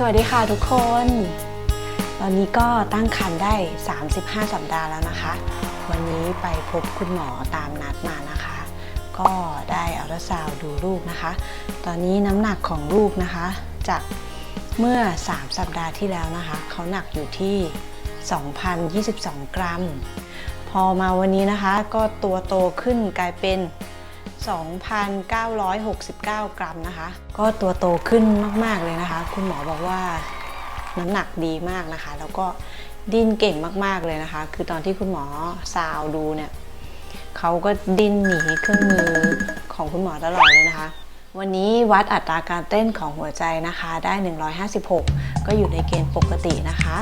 สวัสดีค่ะทุกคน ตอนนี้ก็ตั้งครรภ์ได้ 35 สัปดาห์แล้วนะคะ วันนี้ไปพบคุณหมอตามนัดมานะคะ ก็ได้อัลตราซาวดูลูกนะคะ ตอนนี้น้ำหนักของลูกนะคะ จากเมื่อ 3 สัปดาห์ที่แล้วนะคะ เขาหนักอยู่ที่ 2,022 กรัม พอมาวันนี้นะคะ ก็ตัวโตขึ้นกลายเป็น 2,969 กรัมนะคะ ก็ตัวโตขึ้นมาก ๆ เลยนะคะ คุณหมอบอกว่าน้ำหนักดีมากนะคะ แล้วก็ดิ้นเก่งมาก ๆ เลยนะคะ คือตอนที่คุณหมอซาวดูเนี่ยเขาก็ดิ้นหนีเครื่องมือของคุณหมอตลอดเลยนะคะ วันนี้วัดอัตราการเต้นของหัวใจนะคะ ได้ 156 ก็อยู่ในเกณฑ์ปกตินะคะ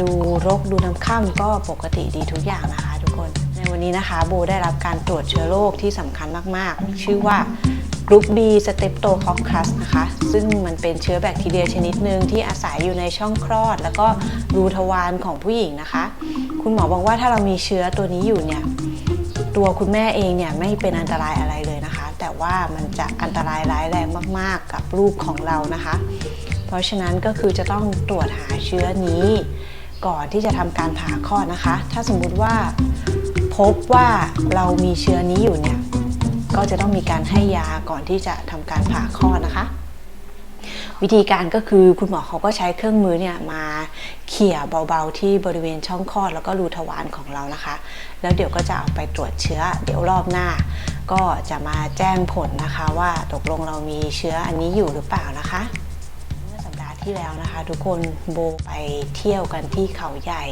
ดูรกดูน้ำค่ำก็ปกติดีทุกอย่างนะคะ นี้นะคะ โบได้รับการตรวจเชื้อโรคที่สำคัญมากๆ ชื่อว่ากรุ๊ป B Streptococcus นะคะ ซึ่งมันเป็นเชื้อแบคทีเรียชนิดหนึ่งที่อาศัยอยู่ในช่องคลอด แล้วก็รูทวารของผู้หญิงนะคะ คุณหมอบอกว่าถ้าเรามีเชื้อตัวนี้อยู่เนี่ย ตัวคุณแม่เองเนี่ยไม่เป็นอันตรายอะไรเลยนะคะ แต่ว่ามันจะอันตรายร้ายแรงมากๆ กับลูกของเรานะคะ เพราะฉะนั้นก็คือจะต้องตรวจหาเชื้อนี้ ก่อนที่จะทำการผ่าคลอดนะคะ ถ้าสมมุติว่า พบว่าเรามีเชื้อนี้อยู่เนี่ยก็จะต้องมีการให้ยาก่อนที่จะทำการผ่าคลอดนะคะ วิธีการก็คือคุณหมอเขาก็ใช้เครื่องมือเนี่ยมาเขี่ยเบาๆที่บริเวณช่องคลอดแล้วก็รูทวารของเรานะคะ แล้วเดี๋ยวก็จะเอาไปตรวจเชื้อ เดี๋ยวรอบหน้า ก็จะมาแจ้งผลนะคะ ว่าตกลงเรามีเชื้ออันนี้อยู่หรือเปล่านะคะเมื่อสัปดาห์ที่แล้วนะคะ ทุกคนโบไปเที่ยวกันที่เขาใหญ่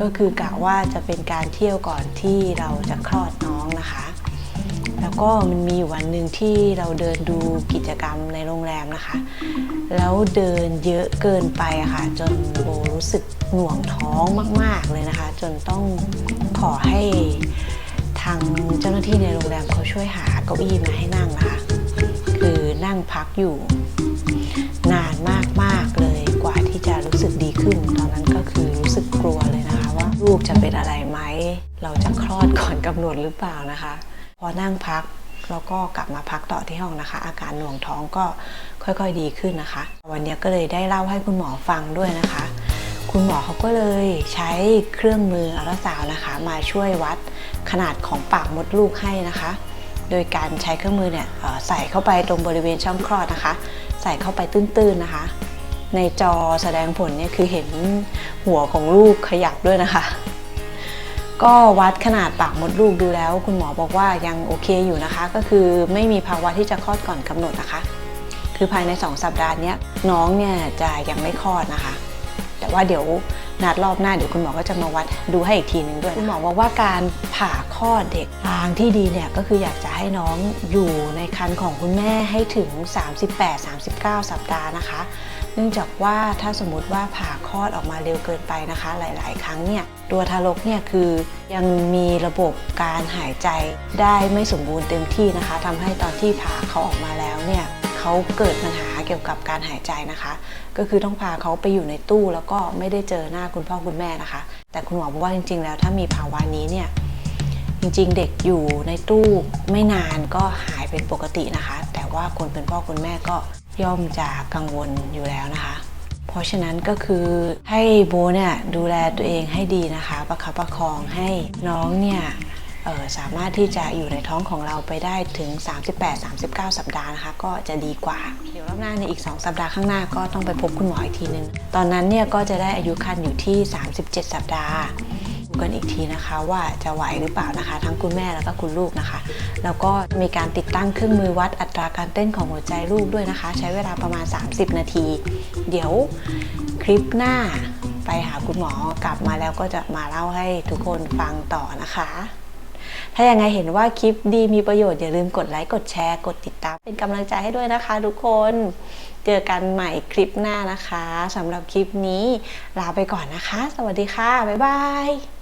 ก็คือกะว่าจะเป็นการเที่ยวก่อนที่เราจะคลอดน้องนะคะ แล้วก็มันมีอยู่วันหนึ่งที่เราเดินดูกิจกรรมในโรงแรมนะคะ แล้วเดินเยอะเกินไปอะค่ะ จนโบรู้สึกหน่วงท้องมาก ๆเลยนะคะ จนต้องขอให้ทางเจ้าหน้าที่ในโรงแรมเขาช่วยหาเก้าอี้มาให้นั่งนะคะ คือนั่งพักอยู่ นานมากๆเลยกว่าที่จะรู้สึกดีขึ้น ตอนนั้นก็คือรู้สึกกลัว ลูกจะเป็นอะไรไหม เราจะคลอดก่อนกำหนดหรือเปล่านะคะ พอนั่งพักแล้วก็กลับมาพักต่อที่ห้องนะคะ อาการหน่วงท้องก็ค่อยๆดีขึ้นนะคะ วันนี้ก็เลยได้เล่าให้คุณหมอฟังด้วยนะคะ คุณหมอเขาก็เลยใช้เครื่องมืออัลตราซาวน์นะคะ มาช่วยวัดขนาดของปากมดลูกให้นะคะ โดยการใช้เครื่องมือเนี่ยใส่เข้าไปตรงบริเวณช่องคลอดนะคะ ใส่เข้าไปตื้นๆนะคะ ในจอแสดงผลเนี่ยคือเห็นหัวของลูกขยับด้วยนะคะ ก็วัดขนาดปากมดลูกดูแล้ว คุณหมอบอกว่ายังโอเคอยู่นะคะ ก็คือไม่มีภาวะที่จะคลอดก่อนกำหนดนะคะ คือภายใน 2 สัปดาห์นี้น้องเนี่ยจะยังไม่คลอดนะคะ แต่ว่าเดี๋ยว นัดรอบหน้าเดี๋ยวคุณหมอก็จะมาวัดดูให้อีกทีหนึ่งด้วยคุณหมอบอกว่าการผ่าคลอดเด็กทางที่ดีเนี่ยก็คืออยากจะให้น้องอยู่ในครรภ์ของคุณแม่ให้ถึง 38-39 สัปดาห์นะคะ เนื่องจากว่าถ้าสมมติว่าผ่าคลอดออกมาเร็วเกินไปนะคะ หลาย ๆ ครั้งเนี่ยตัวทารกเนี่ยคือยังมีระบบการหายใจได้ไม่สมบูรณ์เต็มที่นะคะทำให้ตอนที่ผ่าเขาออกมาแล้วเนี่ยเขาเกิดปัญหา เกี่ยวกับการหายใจนะคะ ก็คือต้องพาเขาไปอยู่ในตู้แล้วก็ไม่ได้เจอหน้าคุณพ่อคุณแม่นะคะ แต่คุณหมอบอกว่าจริง ๆ แล้วถ้ามีภาวะนี้เนี่ยจริงๆ เด็กอยู่ในตู้ไม่นานก็หายเป็นปกตินะคะ แต่ว่าคนเป็นพ่อคุณแม่ก็ย่อมจะกังวลอยู่แล้วนะคะ เพราะฉะนั้นก็คือให้โบเนี่ยดูแลตัวเองให้ดีนะคะ ประคับประคองให้น้องเนี่ย สามารถที่จะอยู่ในท้องของเราไปได้ถึง 38-39 สัปดาห์นะคะก็จะดีกว่า เดี๋ยวรอบหน้าในอีก 2 สัปดาห์ข้างหน้าก็ต้องไปพบคุณหมออีกทีนึง ตอนนั้นเนี่ยก็จะได้อายุครรภ์อยู่ที่ 37 สัปดาห์ดูกันอีกทีนะคะว่าจะไหวหรือเปล่านะคะ ทั้งคุณแม่แล้วก็คุณลูกนะคะ แล้วก็มีการติดตั้งเครื่องมือวัดอัตราการเต้นของหัวใจลูกด้วยนะคะ ใช้เวลาประมาณ 30 นาที เดี๋ยวคลิปหน้าไปหาคุณหมอกลับมาแล้วก็จะมาเล่าให้ทุกคนฟังต่อนะคะ ถ้ายังไงเห็นว่าคลิปดีมีประโยชน์อย่าลืมกดไลค์กดแชร์ กดติดตาม เป็นกำลังใจให้ด้วยนะคะทุกคน เจอกันใหม่คลิปหน้านะคะสำหรับคลิปนี้ลาไปก่อนนะคะ สวัสดีค่ะ บ๊ายบาย